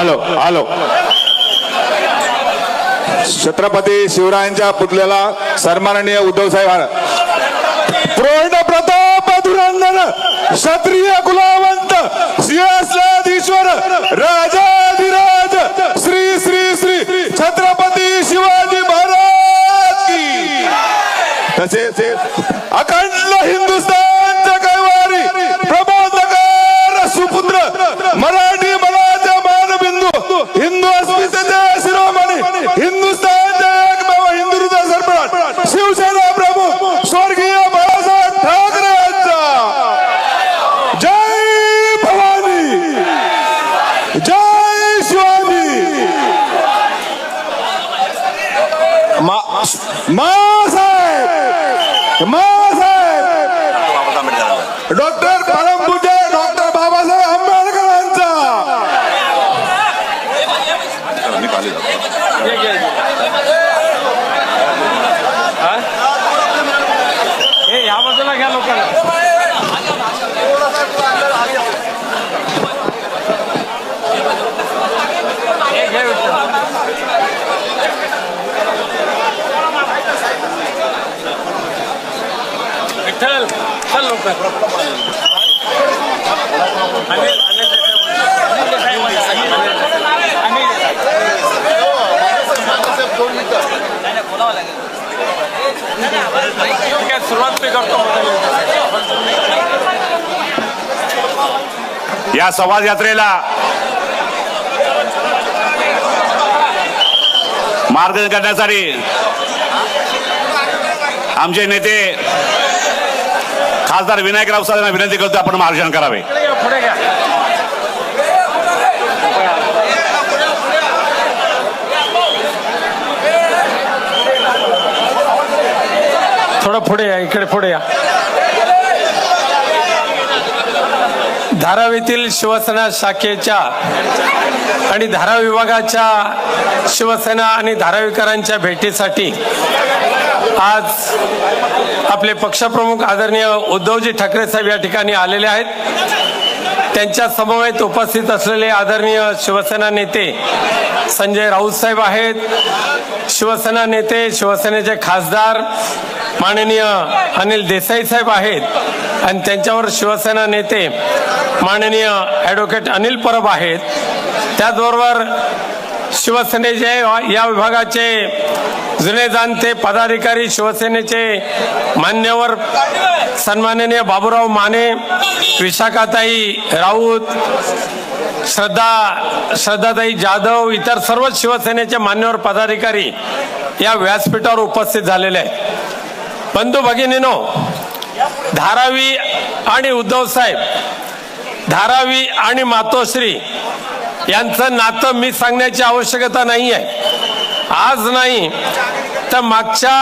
आलो आलो छत्रपती शिवरायांच्या पुतल्याला सन्माननीय उद्धव साहेब प्रौढ प्रताप धुरंधर क्षत्रिय कुलावंत सिंहासनाधीश्वर राजाधिराज श्री श्री श्री छत्रपती शिवाजी महाराज की तसेच अखंड हिंदुस्थानचा कैवारी प्रबोधकार सुपुत्र मराठी मनाचा मानबिंदू हिंदू अस्मितेचे शिरोमणी हिंदुस्थानचे एकमेव हिंदू हृदय सरपराट शिवसेना प्रमुख स्वर्गीय बाळासाहेब ठाकरे यांचा जय भवानी जय शिवाजी मा- मासाहेब मासाहेब डॉक्टर परमपूज्य डॉक्टर बाबासाहेब आंबेडकरांचा हे या बाजूला घ्या लोकांना हे घे विठ्ठल. विठ्ठल चल लवकर अनिल अनिल देसाई बोलतोय. अनिल देसाई बोलतोय. अनिल देसाई. ठीक आहे सुरुवात मी करतो या संवाद यात्रेला मार्गदर्शन करण्यासाठी आमचे नेते खासदार विनायकराव साहेब यांना विनंती करतो आपण मार्गदर्शन करावे. थोडं पुढे या इकडे पुढे या. धारावीतील शिवसेना शाखेच्या आणि धारा विभागाच्या शिवसेना आणि धारावीकरांच्या भेटीसाठी आज आपले पक्षप्रमुख आदरणीय उद्धवजी ठाकरे साहेब या ठिकाणी आलेले आहेत. त्यांच्या समवेत उपस्थित असलेले आदरणीय शिवसेना नेते संजय राऊत साहेब आहेत. शिवसेना नेते शिवसेनेचे खासदार माननीय अनिल देसाई साहेब आहेत. आणि त्यांच्यावर शिवसेना नेते माननीय ॲडव्होकेट अनिल परब आहेत. त्याचबरोबर शिवसेनेचे या विभागाचे जुने जाणते पदाधिकारी शिवसेनेचे मान्यवर सन्माननीय बाबूराव माने विशाखाताई राऊत श्रद्धा श्रद्धाताई जाधव इतर सर्व शिवसेनेचे मान्यवर पदाधिकारी या व्यासपीठावर उपस्थित झालेले आहेत. बंधू भगिनीनो धारावी आणि उद्धव साहेब धारावी आणि मातोश्री यांचं नातं मी सांगण्याची आवश्यकता नाही आहे. आज नाही तर मागच्या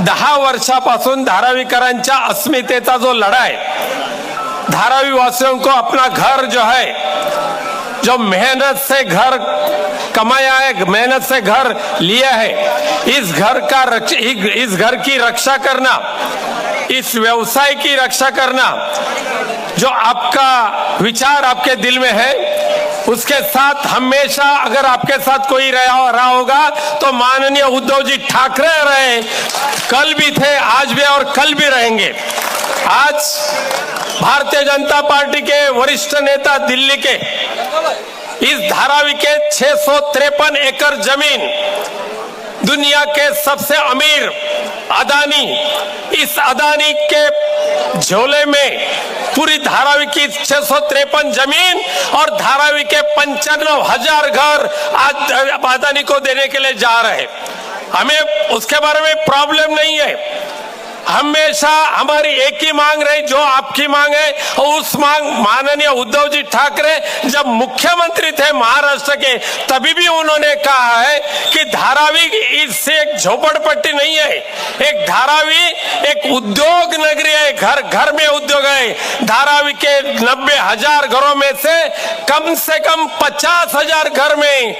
दहा वर्षापासून धारावीकरांच्या अस्मितेचा जो लढा है धारावी वासियों को अपना घर जो है जो मेहनत से घर कमाया है मेहनत से घर लिया है इस घर का रक्ष इस घर की रक्षा करना इस व्यवसाय की रक्षा करना जो आपका विचार आपके दिल में है उसके साथ हमेशा अगर आपके साथ कोई रहा रहा होगा तो माननीय उद्धव जी ठाकरे रहे। कल भी थे, आज भी और कल भी रहेंगे। आज भारतीय जनता पार्टी के वरिष्ठ नेता दिल्ली के, इस धारावी के छह एकड़ ज़मीन दुनिया के सबसे अमीर अदानी, इस अदानी के झोले में पूरी धारावी की छह सौ तिरपन ज़मीन और धारावी के पंचानवे हज़ार घर आज, अदानी को देने के लिए जा रहे हमें उसके बारे में प्रॉब्लम नहीं है। हमेशा हमारी एक ही मांग रही, जो आपकी मांग है उस मांग, माननीय उद्धव जी ठाकरे जब मुख्यमंत्री थे महाराष्ट्र के, तभी भी उन्होंने कहा है कि धारावी इससे एक झोपड़पट्टी नहीं है। एक धारावी एक उद्योग नगरी है, घर घर में उद्योग है। धारावी के नब्बे हज़ार घरों में से कम से कम पचास हज़ार घर में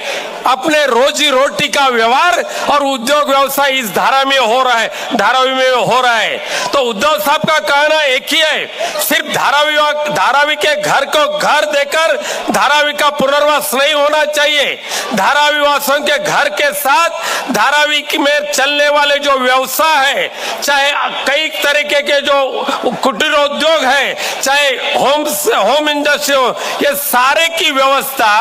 अपने रोजी रोटी का व्यवहार और उद्योग व्यवसाय इस धारा में हो रहा है। धारावी में हो रहा है। है। तो उद्धव साहब का कहना एक ही है, सिर्फ़ धारावी धारावी के घर को घर देकर धारावी का पुनर्वास नहीं होना चाहिए। धारावी वासियों के घर के साथ धारावी में चलने वाले जो व्यवसाय है, चाहे कई तरीके के जो कुटीर उद्योग है, चाहे होम होम इंडस्ट्री हो, ये सारे की व्यवस्था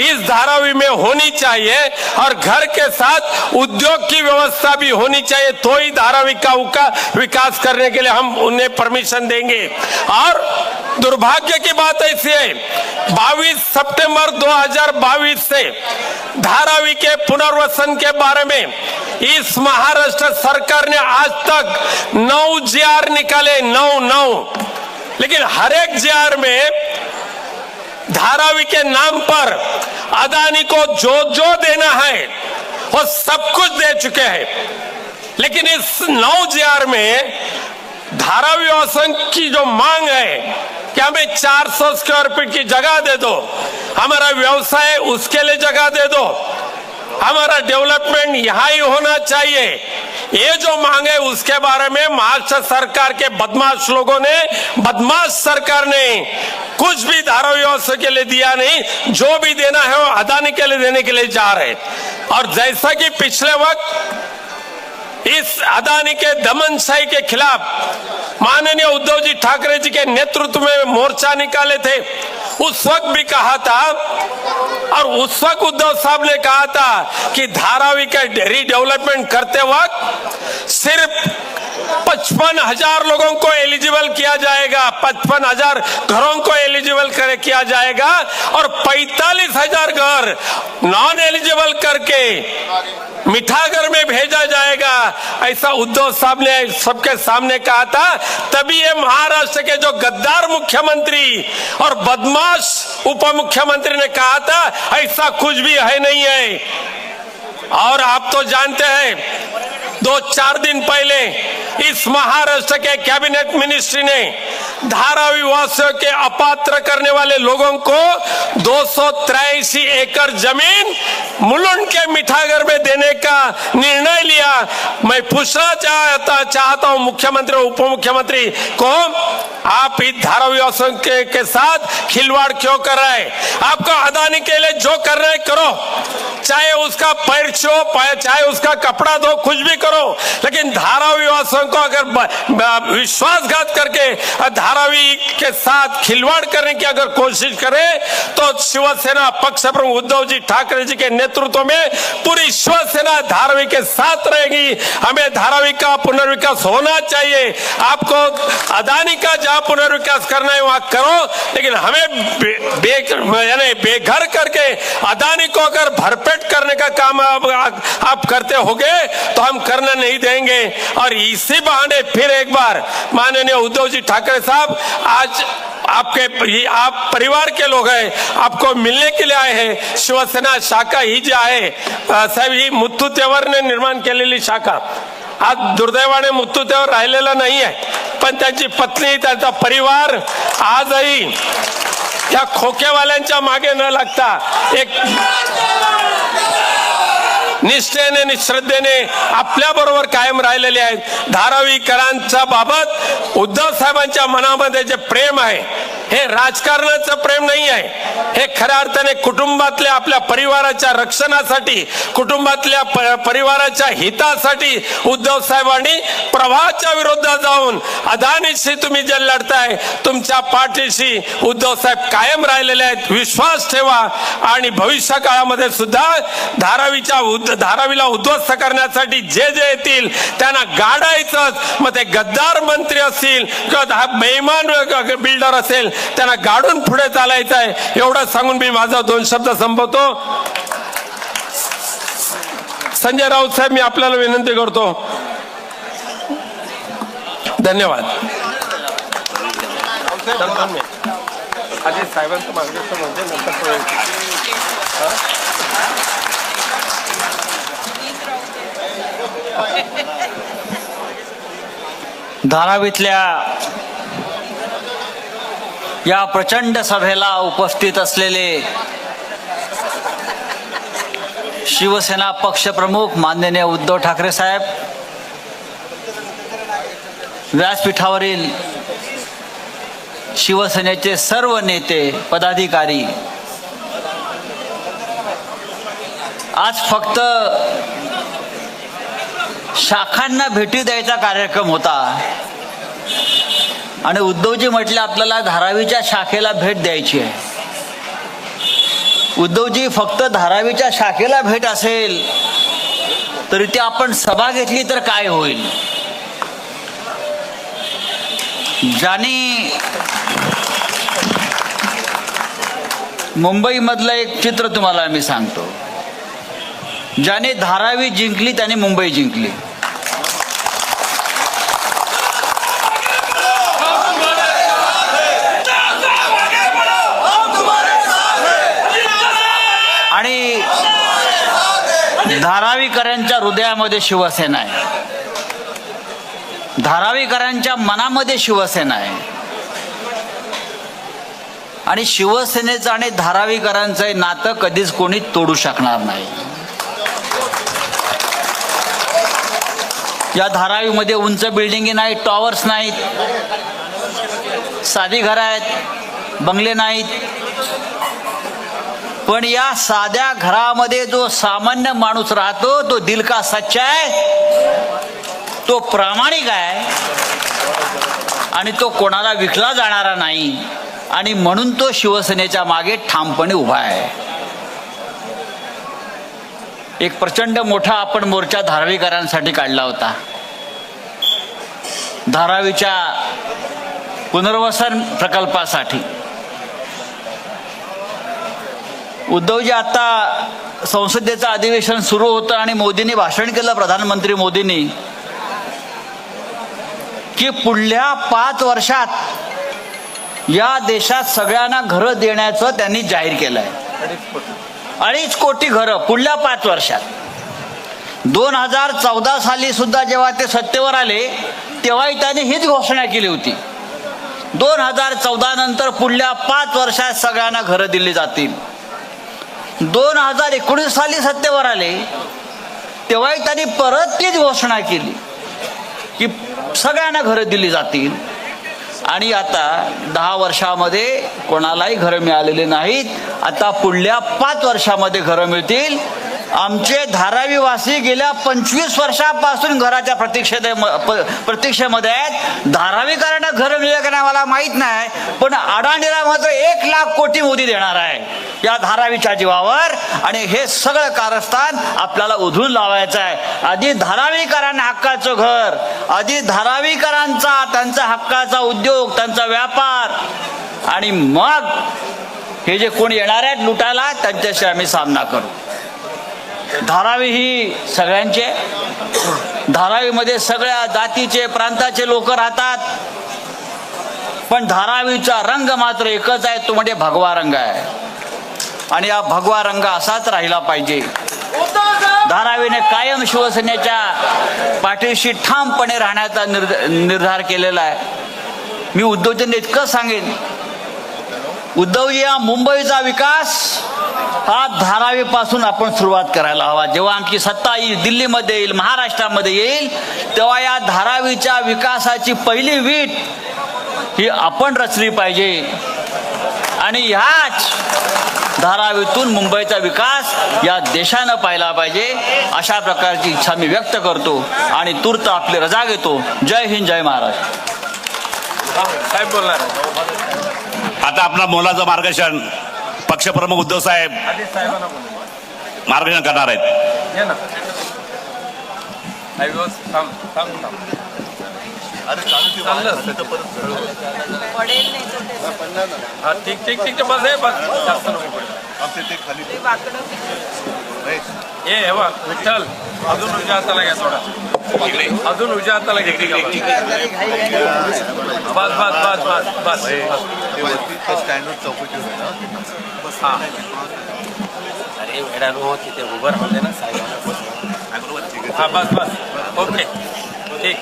इस धारावी में होनी चाहिए और घर के साथ उद्योग की व्यवस्था भी होनी चाहिए। तो ही धारावी का विकास करने के लिए हम उन्हें परमिशन देंगे। और दुर्भाग्य की बात ऐसी है 22 सितंबर 2022 से धारावी के पुनर्वसन के बारे में इस महाराष्ट्र सरकार ने आज तक नौ जीआर निकाले, नौ नौ। लेकिन हर एक जीआर में धारावी के नाम पर अदानी को जो जो देना है, वो सब कुछ दे चुके हैं। लेकिन इस नौ जीआर में धारावी वासन की जो मांग है कि हमें 400 स्क्वायर फीट की जगह दे दो, हमारा व्यवसाय उसके लिए जगह दे दो, हमारा डेवलपमेंट यहाँ ही होना चाहिए। ये जो मांग है उसके बारे में महाराष्ट्र सरकार के बदमाश लोगों ने, बदमाश सरकार ने कुछ भी धारा व्यवस्था के लिए दिया नहीं, जो भी देना है वो अदानी के लिए देने के लिए जा रहे और जैसा कि पिछले वक्त इस अदानी के दमन दमनशाही के खिलाफ माननीय उद्धव जी ठाकरे जी के नेतृत्व में मोर्चा निकाले थे। उस वक्त भी कहा था और उस वक्त उद्धव साहब ने कहा था कि धारावी का रीडेवलपमेंट करते वक्त सिर्फ़ पचपन हज़ार लोगों को एलिजिबल किया जाएगा, पचपन हज़ार घरों को एलिजिबल कर, किया जाएगा और पैतालीस हज़ार घर नॉन एलिजिबल करके मिठागर में भेजा जाएगा। ऐसा उद्धव साहब ने सबके सामने कहा था तभी ये महाराष्ट्र के जो गद्दार मुख्यमंत्री और बदमाश उप मुख्यमंत्री ने कहा था ऐसा कुछ भी है नहीं है। और आप तो जानते हैं दो चार दिन पहले इस महाराष्ट्र के कैबिनेट मिनिस्ट्री ने धारावी वासियों के अपात्र करने वाले लोगों को दो एकड़ ज़मीन मुलुंड के मिठागर में देने का निर्णय लिया। मैं पूछना चाहता चाहता हूँ मुख्यमंत्री और उप मुख्यमंत्री को आप इस धारावी वासियों के, के साथ खिलवाड़ क्यों कर रहे हैं? आपको अदानी के लिए जो कर रहे करो। चाहे उसका पैर छो चाहे उसका कपड़ा दो कुछ भी करो। लेकिन धारावी वासियों को अगर विश्वासघात करके धारावी के साथ खिलवाड़ करने की अगर कोशिश करे तो शिवसेना पक्ष प्रमुख उद्धव जी ठाकरे जी के नेतृत्व में पूरी शिवसेना धारावी के साथ रहेगी। हमें धारावी का पुनर्विकास होना चाहिए। आपको अदानी का जहाँ पुनर्विकास करना है वहाँ करो। लेकिन हमें बे, बे, यानी बेघर करके अदानी को अगर भरपेट करने का काम आप, आप करते होगे तो हम करने नहीं देंगे। और इसी बहाने फिर एक बार माननीय उद्धव जी ठाकरे साहब आज आपके आप परिवार के लोग हैं आपको मिलने के लिए आए हैं। शिवसेना शाखा ही जी आहे साहेब ही मुत्तू तेवरने निर्माण केलेली शाखा। आज दुर्दैवाने मुत्तू तेवर राहिलेला नाही आहे पण त्यांची पत्नी त्यांचा परिवार आजही या खोकेवाल्यांच्या मागे न लागता एक निष्ठेने निश्रद्धेने आपल्याबरोबर आपल्या बरोबर कायम राहिलेले आहेत. धारावीकरांच्या बाबत उद्धव साहेबांच्या मनामध्ये जे प्रेम आहे हे राजकारणाचं प्रेम नाही आहे. हे खऱ्या अर्थाने कुटुंबातल्या आपल्या परिवाराच्या रक्षणासाठी कुटुंबातल्या प- परिवाराच्या हितासाठी उद्धव साहेबांनी प्रवाहाच्या विरोधात जाऊन अदानीशी तुम्ही जे लढताय तुमच्या पाठीशी उद्धव साहेब कायम राहिलेले आहेत. विश्वास ठेवा आणि भविष्य काळामध्ये सुद्धा धारावीच्या उद्ध- धारावीला उद्ध्वस्त करण्यासाठी जे जे येतील त्यांना गाडायचंच. मग ते गद्दार मंत्री असतील किंवा हा बिल्डर असेल त्यांना गाडून पुढे चालायचं आहे. एवढं सांगून मी माझा दोन शब्द संपवतो. संजय राऊत साहेब मी आपल्याला विनंती करतो. धन्यवाद. साहेबांचं मार्गदर्शन म्हणजे नंतर धारावीतल्या या प्रचंड सभेला उपस्थित असलेले शिवसेना पक्षप्रमुख माननीय उद्धव ठाकरे साहेब व्यासपीठावरील शिवसेनेचे सर्व नेते पदाधिकारी आज फक्त शाखांना भेटी द्यायचा कार्यक्रम होता. आणि उद्धवजी म्हटले आपल्याला धारावीच्या शाखेला भेट द्यायची आहे. उद्धवजी फक्त धारावीच्या शाखेला भेट असेल तरी ती आपण सभा घेतली तर काय होईल? ज्यांनी मुंबईमधलं एक चित्र तुम्हाला मी सांगतो. ज्याने धारावी जिंकली त्याने मुंबई जिंकली. धारावीकरांच्या हृदयामध्ये शिवसेना आहे. धारावीकरांच्या मनामध्ये शिवसेना आहे. आणि शिवसेनेचं आणि धारावीकरांचं नातं कधीच कोणी तोडू शकणार नाही. या धारावीमध्ये उंच बिल्डिंगी नाहीत टॉवर्स नाहीत. साधी घरं आहेत बंगले नाहीत. पण या साध्या घरामध्ये जो सामान्य माणूस राहतो तो दिल का सच्चा आहे तो प्रामाणिक आहे आणि तो कोणाला विकला जाणारा नाही आणि म्हणून तो शिवसेनेच्या मागे ठामपणे उभा आहे. एक प्रचंड मोठा आपण मोर्चा धारावीकरांसाठी काढला होता. धारावीच्या पुनर्वसन प्रकल्पासाठी. उद्धवजी आता संसदेचं अधिवेशन सुरू होतं आणि मोदींनी भाषण केलं प्रधानमंत्री मोदींनी की पुढल्या पाच वर्षात या देशात सगळ्यांना घरं देण्याचं त्यांनी जाहीर केलं आहे अडीच कोटी घरं पुढल्या पाच वर्षात. दोन हजार चौदा साली सुद्धा जेव्हा ते सत्तेवर आले तेव्हाही त्यांनी हीच घोषणा केली होती. दोन हजार चौदा नंतर पुढल्या पाच वर्षात सगळ्यांना घरं दिली जातील. दोन हजार एकोणीस साली सत्तेवर आले तेव्हाही त्यांनी परत तीच घोषणा केली की सगळ्यांना घरं दिली जातील. आणि आता दहा वर्षामध्ये कोणालाही घरं मिळालेली नाहीत. आता पुढल्या पाच वर्षामध्ये घरं मिळतील. आमचे धारावीवासी गेल्या पंचवीस वर्षापासून घराच्या प्रतीक्षेत प- प्रतीक्षेमध्ये आहेत. धारावीकरांना घर मिळेल का नाही मला माहीत नाही. पण अडाणीला मात्र एक लाख कोटी मोदी देणार आहे. या धारावीच्या जीवावर. आणि हे सगळं कारस्थान आपल्याला उधळून लावायचं आहे. आधी धारावीकरांना हक्काचं घर आधी धारावीकरांचा त्यांचा हक्काचा उद्योग त्यांचा व्यापार. आणि मग हे जे कोणी येणार आहेत लुटायला त्यांच्याशी आम्ही सामना करू. धारावी ही सगळ्यांचे धारावीमध्ये सगळ्या जातीचे प्रांताचे लोक राहतात. पण धारावीचा रंग मात्र एकच आहे तो म्हणजे भगवा रंग आहे. आणि हा भगवा रंग असाच राहिला पाहिजे. धारावीने कायम शिवसेनेच्या पाठीशी ठामपणे राहण्याचा निर्धार केलेला आहे. मी उद्धवजींना इतकं सांगेन. उद्धवजी हा मुंबईचा विकास हा धारावीपासून आपण सुरुवात करायला हवा. जेव्हा आमची सत्ता येईल दिल्लीमध्ये येईल महाराष्ट्रामध्ये येईल तेव्हा या धारावीच्या विकासाची पहिली वीट ही आपण रचली पाहिजे. आणि ह्याच धारावीतून मुंबईचा विकास या देशानं पाहिला पाहिजे अशा प्रकारची इच्छा मी व्यक्त करतो आणि तूर्त आपली रजा घेतो. जय हिंद जय महाराष्ट्र. साहेब बोलणार आता आपला मोलाचं मार्गदर्शन पक्षप्रमुख उद्धव साहेब मार्गदर्शन करणार आहेत. हा ठीक ठीक ठीक. बस आहे बस. जास्त नको पडू. ते वाकडं ये हे बघ विठ्ठल अजून उजव्या हाताला घ्या थोडा अजून उजव्या हाताला घ्या ठीक आहे बस बस बस बस बस बस. हा अरे वेळा तिथे उभं राहून दे ना साहेब हा बस बस. ओके. ठीक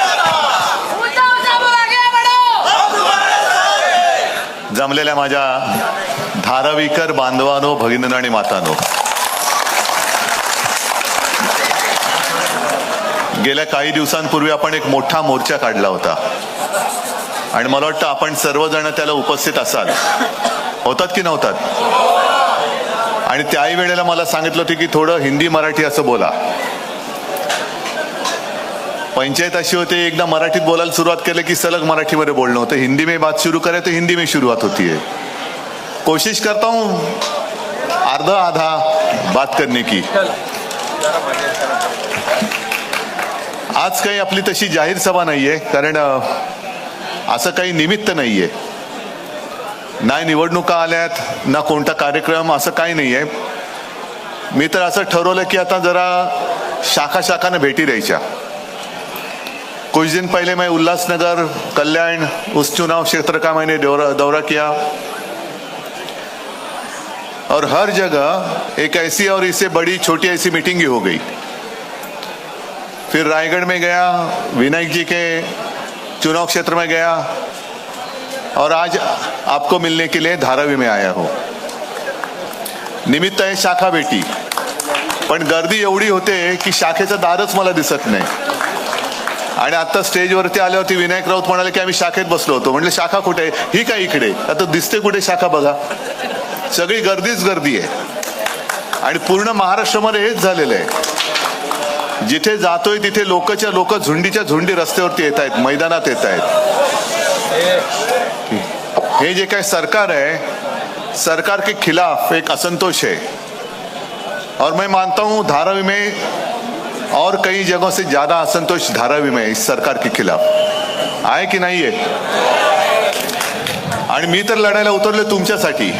उद्धव साहेब आगे बढ़ो जमलेल्या माझ्या धारावीकर बांधवानो भगिनीनो आणि मातानो. गेल्या काही दिवसांपूर्वी आपण एक मोठा मोर्चा काढला होता. आणि मला वाटतं आपण सर्वजण त्याला उपस्थित असाल. होतात की नव्हतात? आणि त्याही वेळेला मला सांगितलं होतं की थोडं हिंदी मराठी असं बोला. पंचायत अशी होती एकदा मराठीत बोलायला सुरुवात केली की सलग मराठीमध्ये बोलणं होतं. हिंदी में बात शुरू करे तो हिंदी में शुरुआत होती है. कोशिश करता हूँ आधा आधा बात करने की. आज काही आपली तशी जाहीर सभा नाही आहे कारण असं काही निमित्त नाही आहे नाही निवडणुका आल्यात ना कोणता कार्यक्रम असं काही नाही आहे मी तर असं ठरवलं की आता जरा शाखा शाखानं भेटी द्यायच्या. कुछ दिन पहले मैं उल्लासनगर कल्याण उस चुनाव क्षेत्र का मैंने दौरा दौरा किया। और हर जगह एक ऐसी और इससे बड़ी छोटी ऐसी मीटिंग ही हो गई। फिर रायगढ़ में गया विनायक जी के चुनाव क्षेत्र में गया। और आज आपको मिलने के लिए धारावी में आया हो। निमित्त आहे शाखा भेटी पण गर्दी एवढी होते की शाखेचं दारच मला दिसत नाही। आणि आता स्टेजवरती आल्यावरती विनायक राऊत म्हणाले की आम्ही शाखेत बसलो होतो. म्हणले शाखा कुठे आहे? ही काय इकडे आता दिसते कुठे शाखा बघा. सगळी गर्दीच गर्दी आहे. आणि पूर्ण महाराष्ट्रामध्ये हेच झालेलं आहे. जिथे जातोय तिथे लोकच्या लोक झुंडीच्या झुंडी रस्त्यावरती येत आहेत मैदानात येत आहेत. हे जे काय सरकार है सरकार के खिलाफ एक असंतोष है और मैं मानता हूं धारावी में और कई जगहों से ज्यादा असंतोष धारावी में इस सरकार के खिलाफ। आहे की नाही आहे आणि मी तर लढायला उतरलो तुमच्यासाठी.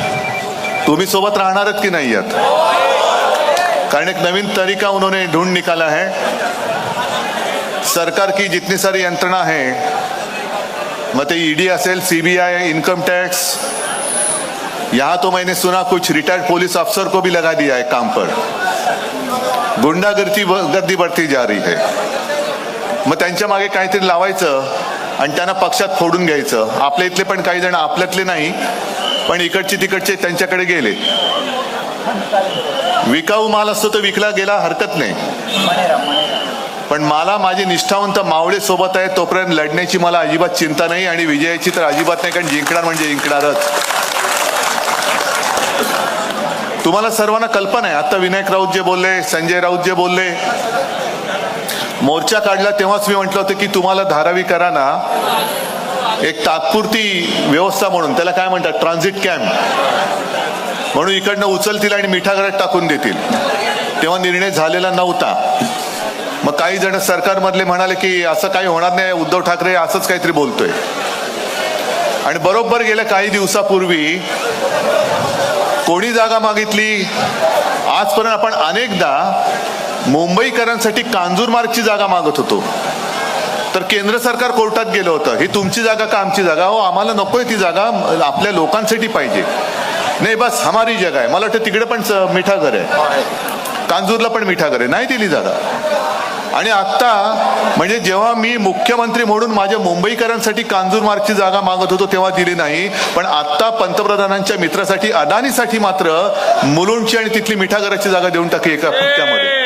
तुम्ही सोबत राहणारच की नाही आहात कारण एक नवीन तरीका उन्होंने ढूंढ निकाला है। सरकार की जितनी सारी यंत्रणा है मग ते ईडी असेल सीबीआई इनकम टैक्स यहाँ तो मैंने सुना कुछ रिटायर्ड पुलिस अफसर को भी लगा दिया है काम पर। गुंडागर्दी गर्दी बढ़ती जा रही है. मग त्यांच्या मागे काहीतरी लावायचं आणि त्यांना पक्षात फोडून घ्यायचं. आपल्या इथले पण काही जण आपल्यातले नाही पण इकडचे तिकडचे त्यांच्याकडे गेले. विकाऊ माल असतो तर विकला गेला हरकत नाही. पण मला माझी निष्ठावंत मावळे सोबत आहे तोपर्यंत लढण्याची मला अजिबात चिंता नाही आणि विजयाची तर अजिबात नाही कारण जिंकणार म्हणजे जिंकणारच. तुम्हाला सर्वांना कल्पना आहे. आता विनायक राऊत जे बोलले संजय राऊत जे बोलले. मोर्चा काढला तेव्हाच मी म्हटलं होतं की तुम्हाला धारावी करा ना एक तात्पुरती व्यवस्था म्हणून त्याला काय म्हणतात ट्रान्झिट कॅम्प म्हणून इकडनं उचलतील आणि मिठागरात टाकून देतील. तेव्हा निर्णय झालेला नव्हता. मग काही जण सरकारमधले म्हणाले की असं काही होणार नाही उद्धव ठाकरे असंच काहीतरी बोलतोय. आणि बरोबर गेल्या काही दिवसापूर्वी कोणी जागा मागितली? आजपर्यंत आपण अनेकदा मुंबईकरांसाठी कांजूरमार्गची जागा मागत होतो. तर केंद्र सरकार कोर्टात गेलं होतं. ही तुमची जागा का आमची जागा? हो आम्हाला नकोय ती जागा. आपल्या लोकांसाठी पाहिजे. नाही बस हमारी जगा आहे. मला वाटतं तिकडे पण मिठा घर आहे. कांजूरला पण मिठा घर आहे. नाही दिली जागा. आणि आत्ता म्हणजे जेव्हा मी मुख्यमंत्री म्हणून माझ्या मुंबईकरांसाठी कांजूर मार्गची जागा मागत होतो तेव्हा दिली नाही. पण आत्ता पंतप्रधानांच्या मित्रासाठी अदानीसाठी मात्र मुलुंडची आणि तिथली मिठागराची जागा देऊन टाकली एका फटक्यामध्ये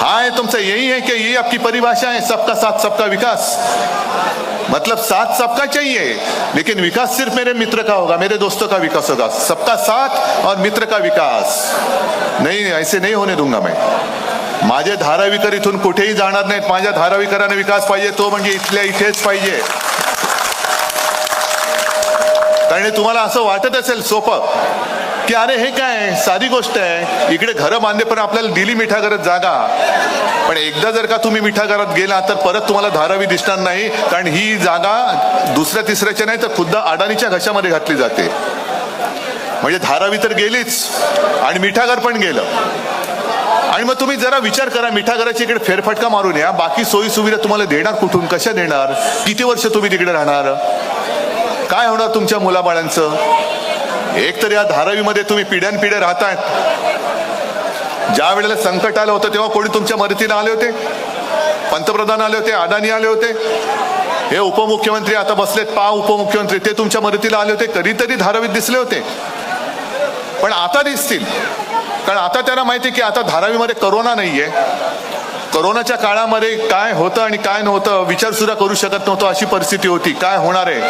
हाँ है तुमसे यही है कि यही आपकी परिभाषा है सबका साथ सबका विकास. मतलब साथ सबका चाहिए लेकिन विकास सिर्फ मेरे मित्र का होगा मेरे दोस्तों का विकास होगा। सबका साथ और मित्र का विकास। नहीं ऐसे नहीं होने दूंगा मैं। माझे धारावीकर इथून कुठेही जाणार नाहीत. माझ्या धारावीकरांना विकास पाहिजे तो म्हणजे इथल्या इथेच पाहिजे. कारण तुम्हाला असं वाटत असेल सोपं की अरे हे काय साधी गोष्ट आहे. इकडे घरं बांधले पण आपल्याला दिली मिठागरात जागा. पण एकदा जर का तुम्ही मिठागरात गेला तर परत तुम्हाला धारावी दिसणार नाही. कारण ही जागा दुसऱ्या तिसऱ्याच्या नाही तर खुद्द अडाणीच्या घशामध्ये घातली जाते. म्हणजे धारावी तर गेलीच आणि मिठागर पण गेलं. आणि मग तुम्ही जरा विचार करा मिठागराची इकडे फेरफटका मारून या. बाकी सोयी सुविधा तुम्हाला देणार कुठून कशा देणार? किती वर्ष तुम्ही तिकडे राहणार? काय होणार तुमच्या मुलाबाळांचं? एक तर या धारावीमध्ये तुम्ही पिढ्यानपिढ्या राहतायत ज्या वेळेला संकट आलं होतं तेव्हा कोणी तुमच्या मदतीला आले होते? पंतप्रधान आले होते अदानी आले होते? हे उपमुख्यमंत्री आता बसलेत पा उपमुख्यमंत्री ते तुमच्या मदतीला आले होते कधीतरी धारावीत दिसले होते. पण आता दिसतील. कारण आता त्यांना माहिती आहे की आता धारावीमध्ये करोना नाहीये. करोनाच्या काळामध्ये काय होतं आणि काय नव्हतं विचार सुद्धा करू शकत नव्हतो अशी परिस्थिती होती. काय होणार आहे?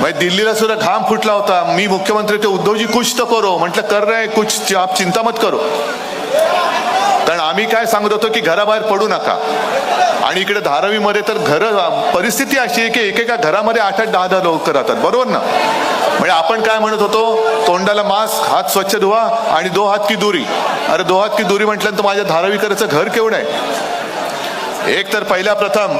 म्हणजे दिल्लीला सुद्धा घाम फुटला होता. मी मुख्यमंत्री ते उद्धवजी कुछ तर करो. म्हटलं कर रहे कुछ आप चिंता मत करो. कारण आम्ही काय सांगत होतो की घराबाहेर पडू नका. आणि इकडे धारावीमध्ये तर घर परिस्थिती अशी आहे की एकेका घरामध्ये आठ आठ दहा दहा लोक राहतात. बरोबर ना? म्हणजे आपण काय म्हणत होतो? तोंडाला मास्क हात स्वच्छ धुवा आणि दो हात की दुरी. अरे दो हात की दुरी म्हटल्यानंतर माझ्या धारावीकरचं घर केवढं आहे? एक तर पहिल्या प्रथम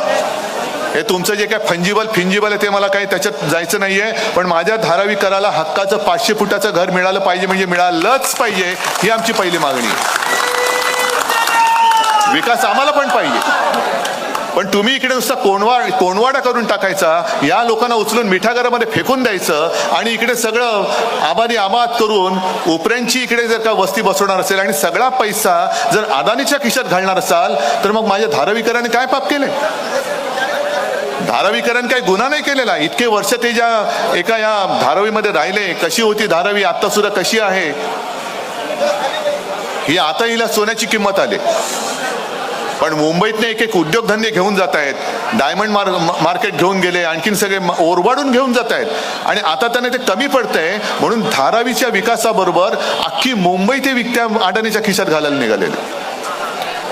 हे तुमचं जे काय फंजिबल फिंजिबल आहे ते मला काही त्याच्यात जायचं नाहीये पण माझ्या धारावीकराला हक्काचं पाचशे फुटाचं घर मिळालं पाहिजे म्हणजे मिळालंच पाहिजे ही आमची पहिली मागणी. आहे विकास आम्हाला पण पाहिजे. पण तुम्ही इकडे नुसता कोणवा कोणवाडा करून टाकायचा या लोकांना उचलून मिठागरामध्ये फेकून द्यायचं आणि इकडे सगळं आबादी आबाद करून उपऱ्यांची इकडे जर का वस्ती बसवणार असेल आणि सगळा पैसा जर अदानीच्या खिशात घालणार असाल तर मग माझ्या धारावीकरांनी काय पाप केले? धारावीकरण काही गुन्हा नाही केलेला. इतके वर्ष ते ज्या एका या धारावीमध्ये राहिले कशी होती धारावी आता सुद्धा कशी आहे? ही आता हिला सोन्याची किंमत आली. पण मुंबईतने एक एक उद्योगधंदे घेऊन जात आहेत. डायमंड मार मार्केट घेऊन गेले आणखीन सगळे म- ओरबाडून घेऊन जात आहेत. आणि आता त्यांना ते कमी पडतंय म्हणून धारावीच्या विकासाबरोबर अख्खी मुंबई ते विकत्या अडाणीच्या खिशात घालायला निघालेले.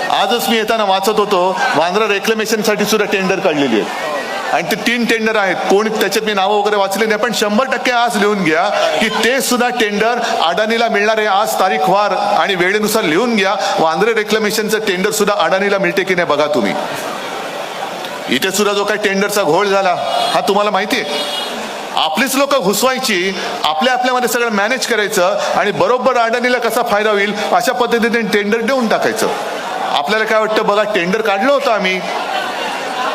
आजच मी येताना वाचत होतो वांद्रा रेक्लेमेशनसाठी सुद्धा टेंडर काढलेली आहे आणि ते तीन टेंडर आहेत. कोण त्याच्यात मी नावं वगैरे वाचले नाही पण शंभर टक्के आज लिहून घ्या की ते सुद्धा टेंडर अडाणीला मिळणार आहे. आज तारीख वार आणि वेळेनुसार लिहून घ्या. वांद्रे रेक्लमेशनचं टेंडर सुद्धा अडाणीला मिळते की नाही बघा तुम्ही. इथे सुद्धा जो काही टेंडरचा घोळ झाला हा तुम्हाला माहिती आहे. आपलीच लोक घुसवायची आपल्या आपल्यामध्ये सगळं मॅनेज करायचं आणि बरोबर अडाणीला कसा फायदा होईल अशा पद्धतीने टेंडर देऊन टाकायचं. आपल्याला काय वाटतं बघा टेंडर काढलं होतं आम्ही.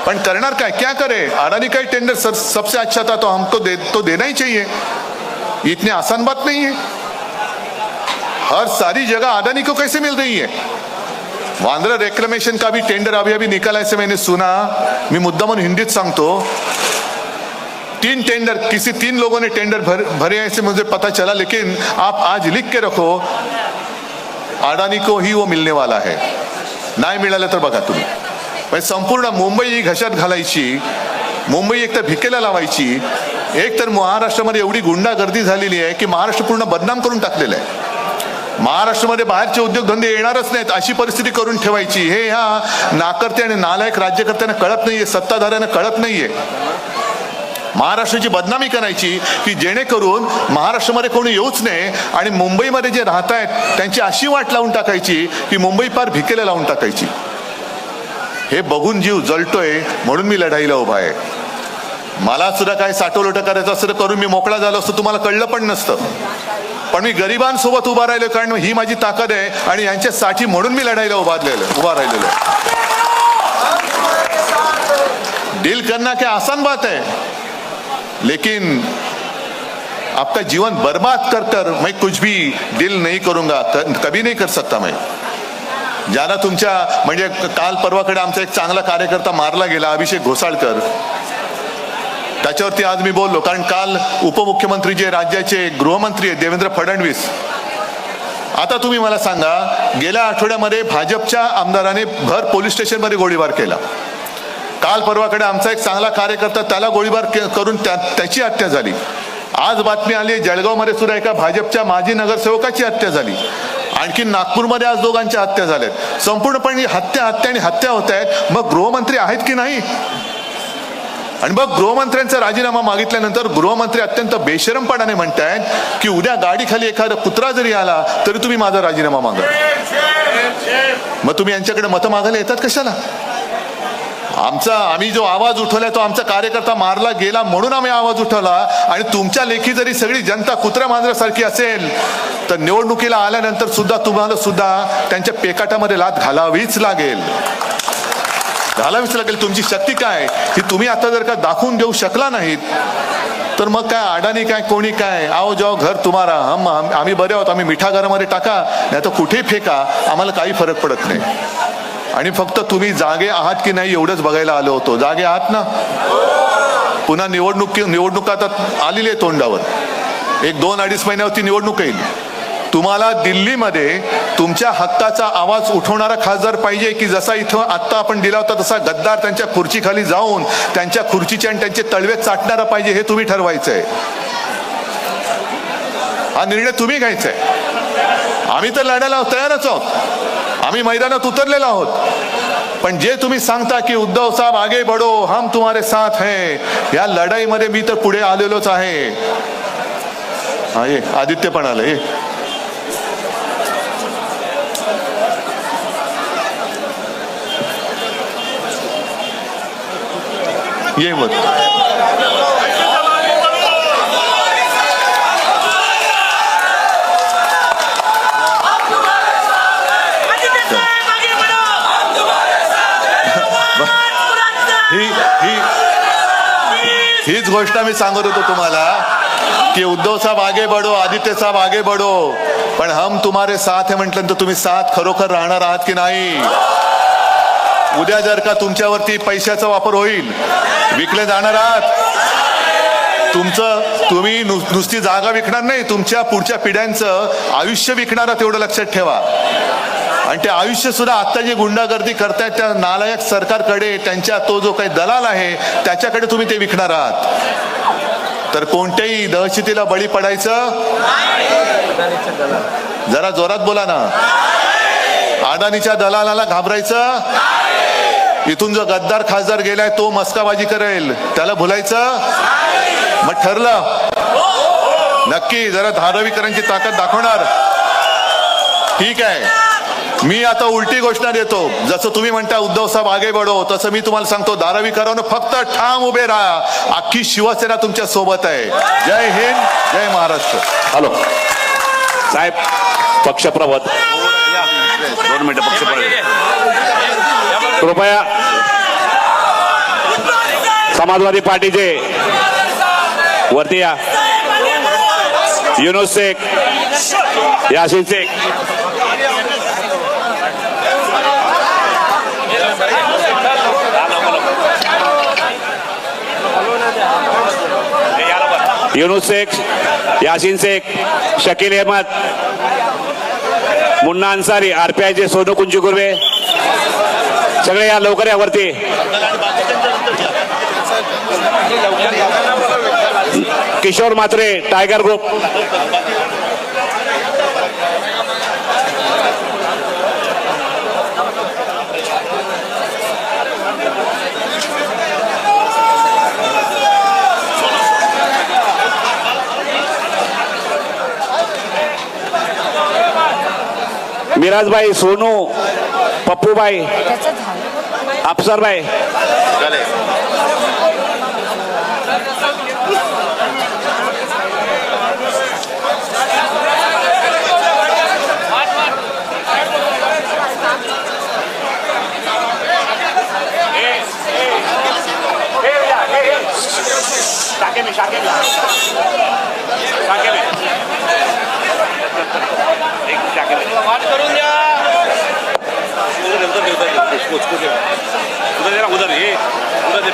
पण करणार काय? क्या करे? अडानी का ही टेंडर सर, सबसे अच्छा था तो हमको दे, तो देना ही चाहिए। इतनी आसान बात नहीं है। हर सारी जगह अडानी को कैसे मिल रही है? वांद्रा रेक्लेमेशन का भी टेंडर अभी अभी निकला ऐसे मैंने सुना। मी मुद्दा म्हणून हिंदीत सांगतो। तीन टेंडर किसी तीन लोगों ने टेंडर भर, भरे ऐसे मुझे पता चला लेकिन आप आज लिख के रखो अडानी को ही वो मिलने वाला है। नाही मिळालं तर बघा तुम्ही। म्हणजे संपूर्ण मुंबई ही घशात घालायची मुंबई एक तर भिकेला लावायची एक तर महाराष्ट्रामध्ये एवढी गुंडागर्दी झालेली आहे की महाराष्ट्र पूर्ण बदनाम करून टाकलेलं आहे. महाराष्ट्रामध्ये बाहेरचे उद्योगधंदे येणारच नाहीत अशी परिस्थिती करून ठेवायची. हे ह्या नाकर्ते आणि नालायक राज्यकर्त्यांना कळत नाहीये सत्ताधाऱ्यांना कळत नाहीये. महाराष्ट्राची बदनामी करायची की जेणेकरून महाराष्ट्रामध्ये कोणी येऊच नये आणि मुंबईमध्ये जे राहत आहेत त्यांची अशी वाट लावून टाकायची की मुंबई पार भिकेला लावून टाकायची. हे बघून जीव जळतोय म्हणून मी लढाईला उभा आहे. मला सुद्धा काय साठवलोटं करायचं असतं करून मी मोकळा झालो असतो तुम्हाला कळलं पण नसतं. पण मी गरिबांसोबत उभा राहिलो कारण ही माझी ताकद आहे आणि यांच्यासाठी म्हणून मी लढाईला उभारलेलं उभा राहिलेलो डील करना क्या आसान बात है लेकिन आपका जीवन बर्बाद कर कर मैं कुछ भी दिल नहीं करूंगा कभी नहीं कर सकता मैं. ज्याला तुमच्या म्हणजे काल परवाकडे आमचा एक चांगला कार्यकर्ता मारला गेला अभिषेक घोसाळकर. त्याच्यावरती आज मी बोललो कारण काल उपमुख्यमंत्री जे राज्याचे गृहमंत्री आहेत देवेंद्र फडणवीस आता तुम्ही मला सांगा गेल्या आठवड्यामध्ये भाजपच्या आमदाराने भर पोलीस स्टेशनमध्ये गोळीबार केला. काल परवाकडे आमचा एक चांगला कार्यकर्ता त्याला गोळीबार करून त्या- त्याची हत्या झाली. आज बातमी आली जळगावमध्ये सुद्धा एका भाजपच्या माजी नगरसेवकाची हत्या झाली. आणखी नागपूरमध्ये आज दोघांच्या हत्या झाल्यात. संपूर्णपणे हत्या हत्या आणि हत्या होत आहेत. मग गृहमंत्री आहेत की नाही? आणि मग गृहमंत्र्यांचा राजीनामा मागितल्यानंतर गृहमंत्री अत्यंत बेशरमपणाने म्हणतायत की उद्या गाडीखाली एखादा कुत्रा जरी आला तरी तुम्ही माझा राजीनामा मागा. मग तुम्ही यांच्याकडे मतं मागायला येतात कशाला? आमचा आम्ही जो आवाज उठवलाय तो आमचा कार्यकर्ता मारला गेला म्हणून आम्ही आवाज उठवला. आणि तुमच्या लेखी जरी सगळी जनता कुत्र्या मांजऱ्यासारखी असेल तर निवडणुकीला आल्यानंतर सुद्धा तुम्हाला सुद्धा त्यांच्या पेकाटामध्ये लात घालावीच लागेल. घालावीच लागेल. तुमची शक्ती काय? ही तुम्ही आता जर का दाखवून देऊ शकला नाहीत तर मग काय अडाणी काय कोणी काय? आओ जाओ घर तुम्हाला हम हम- आम्ही बरे आहोत. आम्ही मिठा घरामध्ये टाका नाही तर कुठेही फेका. आम्हाला काही फरक पडत नाही. आणि फक्त तुम्ही जागे आहात की नाही एवढंच बघायला आलो होतो. जागे आहात ना? पुन्हा निवडणूक निवडणूक आता आलेली आहे तोंडावर. एक दोन अडीच महिन्यावरती निवडणूक येईल. तुम्हाला दिल्लीमध्ये तुमच्या हक्काचा आवाज उठवणारा खासदार पाहिजे की जसा इथं आत्ता आपण दिला होता तसा गद्दार त्यांच्या खुर्चीखाली जाऊन त्यांच्या खुर्चीचे आणि त्यांचे तळवे चाटणारा पाहिजे हे तुम्ही ठरवायचं आहे हा निर्णय तुम्ही घ्यायचा आहे आम्ही तर लढायला तयारच आहोत. आम्ही मैदानात उतरलेलो आहोत. पण जे तुम्ही सांगता की उद्धव साहेब आगे बढो हम तुम्हारे साथ है या लढाईमध्ये मी तर पुढे आलेलोच आहे. हा ये आदित्य पण आलं ये. मत ही ही हीच गोष्ट मी सांगत होतो तुम्हाला की उद्धव साहेब आगे बढो आदित्य साहेब आगे बढो पण हम तुम्हारे साथ है म्हटल्यानंतर तुम्ही साथ खरोखर राहणार आहात की नाही? उद्या जर का तुमच्यावरती पैशाचा वापर होईल विकले जाणार आहात. तुमचं तुम्ही नुसती जागा विकणार नाही तुमच्या पुढच्या पिढ्यांचं आयुष्य विकणार तेवढं लक्षात ठेवा. आणि ते आयुष्य सुद्धा आता जी गुंडागर्दी करतायत त्या नालायक सरकारकडे त्यांच्या तो जो काही दलाल आहे त्याच्याकडे तुम्ही ते विकणार आहात. तर कोणत्याही दहशतीला बळी पडायचं? जरा जोरात बोला ना. अडाणीच्या दलालाला घाबरायचं? इथून जो गद्दार खासदार गेलाय तो मस्काबाजी करेल. त्याला भुलायचं? मग ठरलं. नक्की जरा धारावीकरांची ताकद दाखवणार. ठीक आहे. मी आता उलटी घोषणा देतो. जसं तुम्ही म्हणता उद्धव साहेब आगे बडो तसं मी तुम्हाला सांगतो धारावीकरांनो फक्त ठाम उभे राहा. अख्खी शिवसेना तुमच्यासोबत आहे. जय हिंद जय महाराष्ट्र. हॅलो. साहेब पक्षप्रवत. दोन मिनिटं पक्षप्रवत. कृपया समाजवादी पार्टीचे वरती या. युनुस शेख यासिन शेख. युनुस शेख यासिन शेख शकील अहमद मुन्ना अन्सारी आरपीआयचे सोनू कुंजी कुर्वे सगळे या लवकर यावरती किशोर मात्रे टायगर ग्रुप. मिराजबाई सोनू पप्पूबाई अफसरबाई. उधर उधर उधर उधर उधर